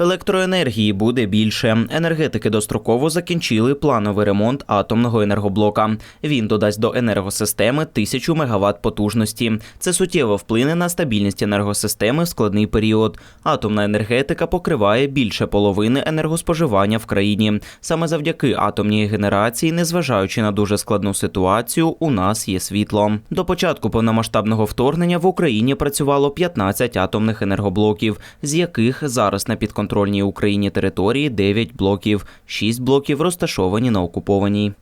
Електроенергії буде більше. Енергетики достроково закінчили плановий ремонт атомного енергоблока. Він додасть до енергосистеми тисячу мегаватт потужності. Це суттєво вплине на стабільність енергосистеми в складний період. Атомна енергетика покриває більше половини енергоспоживання в країні. Саме завдяки атомній генерації, незважаючи на дуже складну ситуацію, у нас є світло. До початку повномасштабного вторгнення в Україні працювало 15 атомних енергоблоків, з яких зараз на підконтрольній Україні території 9 блоків, 6 блоків розташовані на окупованій.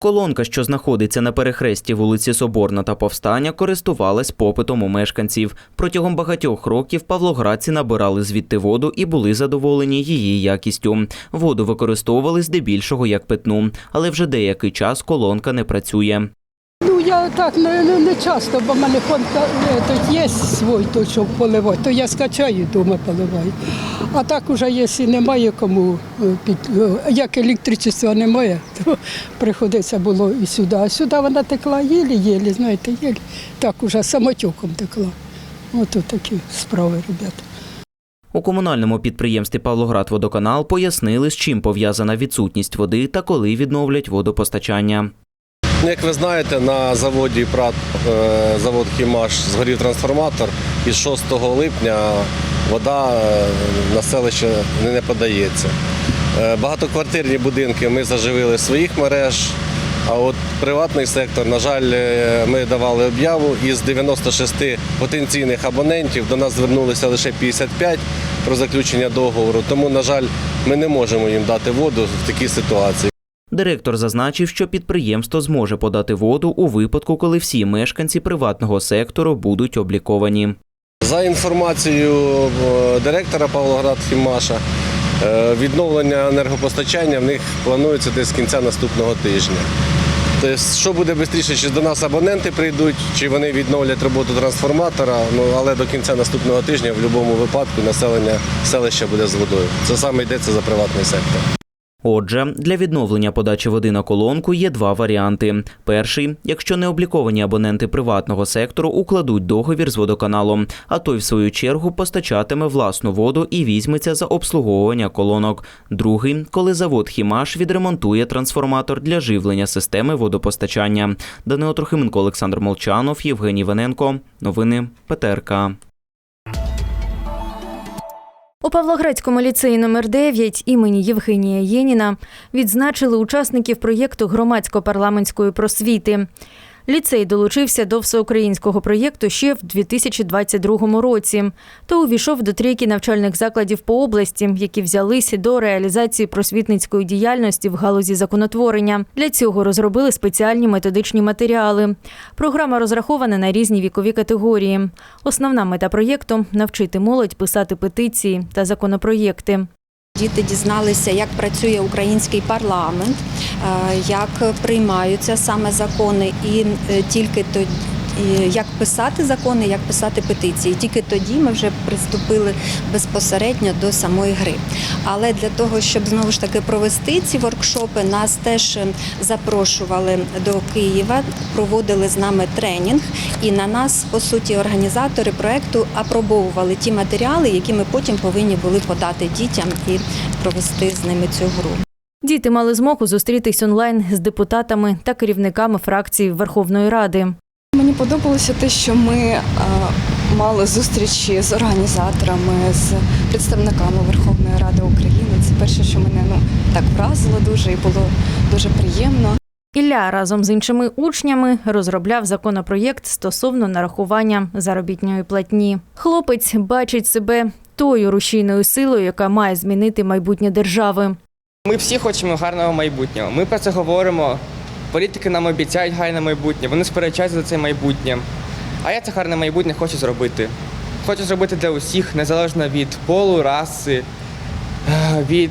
Колонка, що знаходиться на перехресті вулиці Соборна та Повстання, користувалась попитом у мешканців. Протягом багатьох років павлоградці набирали звідти воду і були задоволені її якістю. Воду використовували здебільшого як питну, але вже деякий час колонка не працює. Ну я так не, не, не часто, бо в мене фонд е, тут є свій, той, щоб поливати, то я скачаю вдома поливаю. А так уже, якщо немає кому е, під е, як електричества немає, то приходиться було і сюди. А сюди вона текла єлі-єлі, знаєте, єлі. Так уже самотюком текла. Ото такі справи, ребята. У комунальному підприємстві Павлоград-Водоканал пояснили, з чим пов'язана відсутність води та коли відновлять водопостачання. Ну, Як ви знаєте, на заводі ПРАТ, е, завод Хімаш згорів трансформатор і 6 липня вода е, на селище не подається. Е, Багатоквартирні будинки ми заживили своїх мереж, а от приватний сектор, на жаль, ми давали об'яву із 96 потенційних абонентів до нас звернулися лише 55 про заключення договору. Тому, на жаль, ми не можемо їм дати воду в такій ситуації. Директор зазначив, що підприємство зможе подати воду у випадку, коли всі мешканці приватного сектору будуть обліковані. За інформацією е, директора Павлоград Хімаша, е, відновлення енергопостачання в них планується десь з кінця наступного тижня. Тобто, що буде швидше, чи до нас абоненти прийдуть, чи вони відновлять роботу трансформатора, ну але до кінця наступного тижня в будь-якому випадку населення селища буде з водою. Це саме йдеться за приватний сектор. Отже, для відновлення подачі води на колонку є два варіанти. Перший, якщо необліковані абоненти приватного сектору укладуть договір з водоканалом, а той, в свою чергу, постачатиме власну воду і візьметься за обслуговування колонок. Другий, коли завод Хімаш відремонтує трансформатор для живлення системи водопостачання. Данило Трохименко, Олександр Молчанов, Євгеній Вененко. Новини ПТРК. У Павлоградському ліцеї номер 9 імені Євгенія Єніна відзначили учасників проєкту громадсько-парламентської просвіти. Ліцей долучився до всеукраїнського проєкту ще в 2022 році та увійшов до трійки навчальних закладів по області, які взялися до реалізації просвітницької діяльності в галузі законотворення. Для цього розробили спеціальні методичні матеріали. Програма розрахована на різні вікові категорії. Основна мета проєкту навчити молодь писати петиції та законопроєкти. Діти дізналися, як працює український парламент, як приймаються саме закони, і е, тільки тоді. Як писати закони, як писати петиції. Тільки тоді ми вже приступили безпосередньо до самої гри. Але для того, щоб знову ж таки провести ці воркшопи, нас теж запрошували до Києва, проводили з нами тренінг, і на нас, по суті, організатори проекту апробовували ті матеріали, які ми потім повинні були подати дітям і провести з ними цю гру. Діти мали змогу зустрітись онлайн з депутатами та керівниками фракцій Верховної Ради. Мені подобалося те, що ми е, мали зустрічі з організаторами, з представниками Верховної Ради України. Це перше, що мене ну так вразило дуже і було дуже приємно. Ілля разом з іншими учнями розробляв законопроєкт стосовно нарахування заробітної платні. Хлопець бачить себе тою рушійною силою, яка має змінити майбутнє держави. Ми всі хочемо гарного майбутнього. Ми про це говоримо. Політики нам обіцяють гарне майбутнє, вони сперечаються за це майбутнє. А я це гарне майбутнє хочу зробити. Хочу зробити для усіх, незалежно від полу, раси, е, від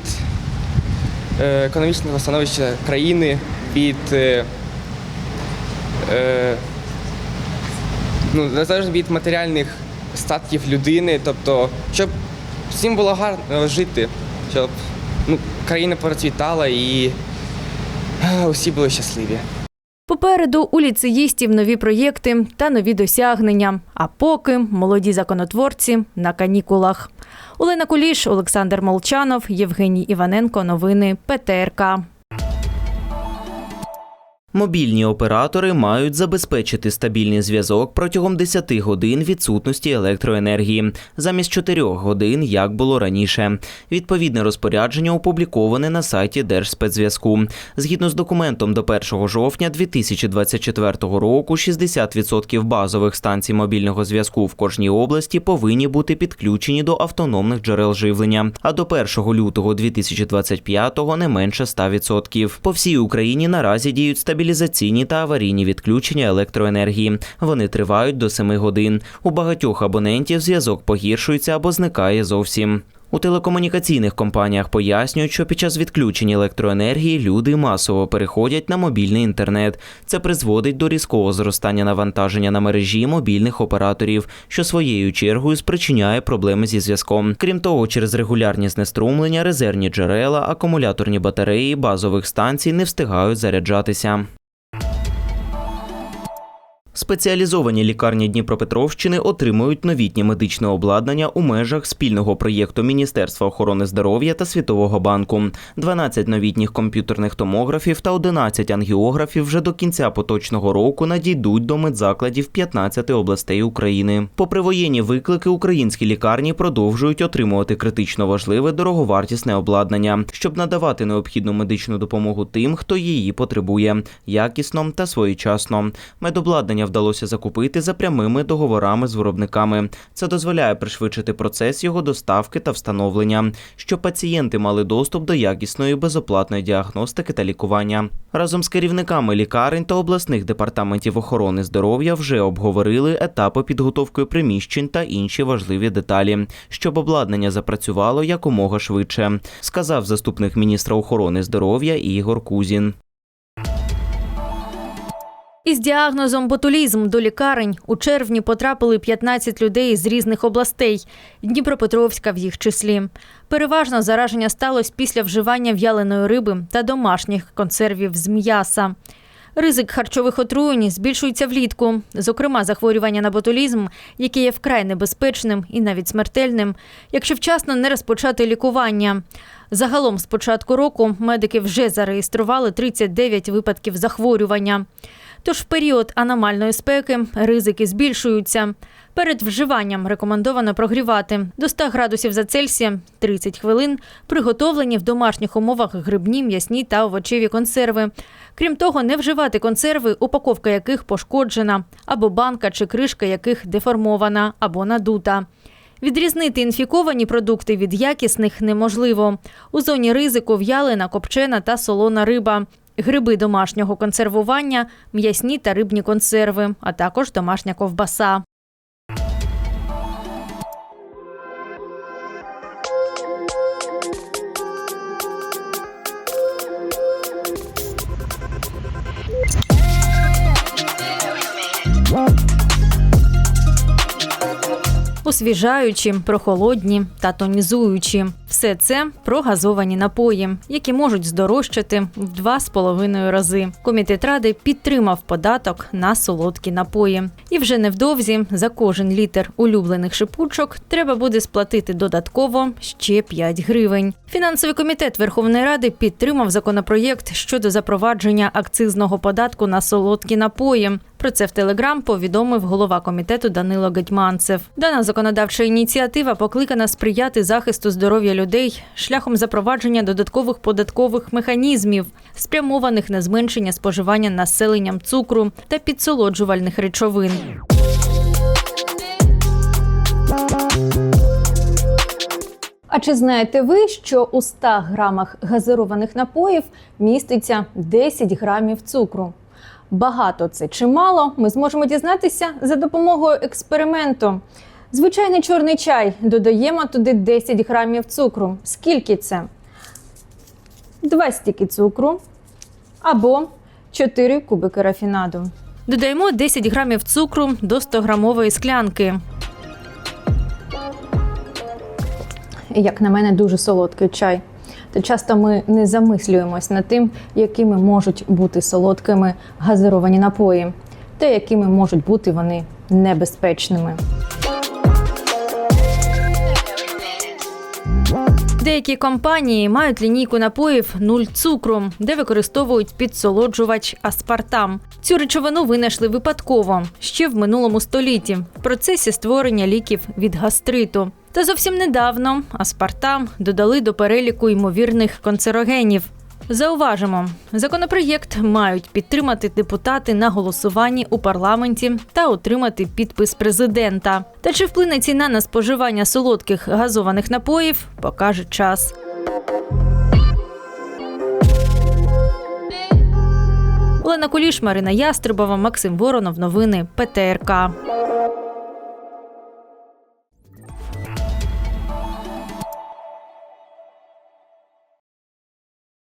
е, економічного становища країни, від е, ну, незалежно від матеріальних статків людини, тобто, щоб всім було гарно жити, щоб ну, країна процвітала і е, усі були щасливі. Попереду у ліцеїстів нові проєкти та нові досягнення. А поки молоді законотворці на канікулах. Олена Куліш, Олександр Молчанов, Євгеній Іваненко. Новини ПТРК. Мобільні оператори мають забезпечити стабільний зв'язок протягом 10 годин відсутності електроенергії замість 4 годин, як було раніше. Відповідне розпорядження опубліковане на сайті Держспецзв'язку. Згідно з документом, до 1 жовтня 2024 року 60% базових станцій мобільного зв'язку в кожній області повинні бути підключені до автономних джерел живлення. А до 1 лютого 2025 не менше 100%. По всій Україні наразі діють стабілізаційні та аварійні відключення електроенергії. Вони тривають до 7 годин. У багатьох абонентів зв'язок погіршується або зникає зовсім. У телекомунікаційних компаніях пояснюють, що під час відключення електроенергії люди масово переходять на мобільний інтернет. Це призводить до різкого зростання навантаження на мережі мобільних операторів, що своєю чергою спричиняє проблеми зі зв'язком. Крім того, через регулярні знеструмлення, резервні джерела, акумуляторні батареї базових станцій не встигають заряджатися. Спеціалізовані лікарні Дніпропетровщини отримують новітнє медичне обладнання у межах спільного проєкту Міністерства охорони здоров'я та Світового банку. 12 новітніх комп'ютерних томографів та 11 ангіографів вже до кінця поточного року надійдуть до медзакладів 15 областей України. Попри воєнні виклики, українські лікарні продовжують отримувати критично важливе дороговартісне обладнання, щоб надавати необхідну медичну допомогу тим, хто її потребує, якісно та своєчасно. Медобладнання вдалося закупити за прямими договорами з виробниками. Це дозволяє пришвидшити процес його доставки та встановлення, щоб пацієнти мали доступ до якісної безоплатної діагностики та лікування. Разом з керівниками лікарень та обласних департаментів охорони здоров'я вже обговорили етапи підготовки приміщень та інші важливі деталі, щоб обладнання запрацювало якомога швидше, сказав заступник міністра охорони здоров'я Ігор Кузін. Із діагнозом ботулізм до лікарень у червні потрапили 15 людей з різних областей. Дніпропетровська в їх числі. Переважно зараження сталося після вживання в'яленої риби та домашніх консервів з м'яса. Ризик харчових отруєнь збільшується влітку. Зокрема, захворювання на ботулізм, яке є вкрай небезпечним і навіть смертельним, якщо вчасно не розпочати лікування. Загалом з початку року медики вже зареєстрували 39 випадків захворювання. Тож в період аномальної спеки ризики збільшуються. Перед вживанням рекомендовано прогрівати до 100 градусів за Цельсієм 30 хвилин, приготовлені в домашніх умовах грибні, м'ясні та овочеві консерви. Крім того, не вживати консерви, упаковка яких пошкоджена, або банка чи кришка яких деформована або надута. Відрізнити інфіковані продукти від якісних неможливо. У зоні ризику в'ялена, копчена та солона риба, гриби домашнього консервування, м'ясні та рибні консерви, а також домашня ковбаса. освіжаючі, прохолодні та тонізуючі. Все це про газовані напої, які можуть здорожчати в два з половиною рази. Комітет ради підтримав податок на солодкі напої. І вже невдовзі за кожен літр улюблених шипучок треба буде сплатити додатково ще 5 гривень. Фінансовий комітет Верховної Ради підтримав законопроєкт щодо запровадження акцизного податку на солодкі напої. Про це в Телеграм повідомив голова комітету Данило Гетьманцев. Дана законодавча ініціатива покликана сприяти захисту здоров'я людей шляхом запровадження додаткових податкових механізмів, спрямованих на зменшення споживання населенням цукру та підсолоджувальних речовин. А чи знаєте ви, що у 100 грамах газированих напоїв міститься 10 грамів цукру? Багато це чи мало, ми зможемо дізнатися за допомогою експерименту. Звичайний чорний чай додаємо туди 10 грамів цукру. Скільки це? Два стіки цукру або 4 кубики рафінаду. Додаємо 10 грамів цукру до 100 грамової склянки. Як на мене, дуже солодкий чай. то часто ми не замислюємось над тим, якими можуть бути солодкими газировані напої, та якими можуть бути вони небезпечними. Деякі компанії мають лінійку напоїв нуль цукру, де використовують підсолоджувач аспартам. Цю речовину винайшли випадково ще в минулому столітті в процесі створення ліків від гастриту. Та зовсім недавно аспартам додали до переліку ймовірних канцерогенів. Зауважимо, законопроєкт мають підтримати депутати на голосуванні у парламенті та отримати підпис президента. Та чи вплине ціна на споживання солодких газованих напоїв, покаже час. Олена Куліш, Марина Ястребова, Максим Воронов. Новини ПТРК.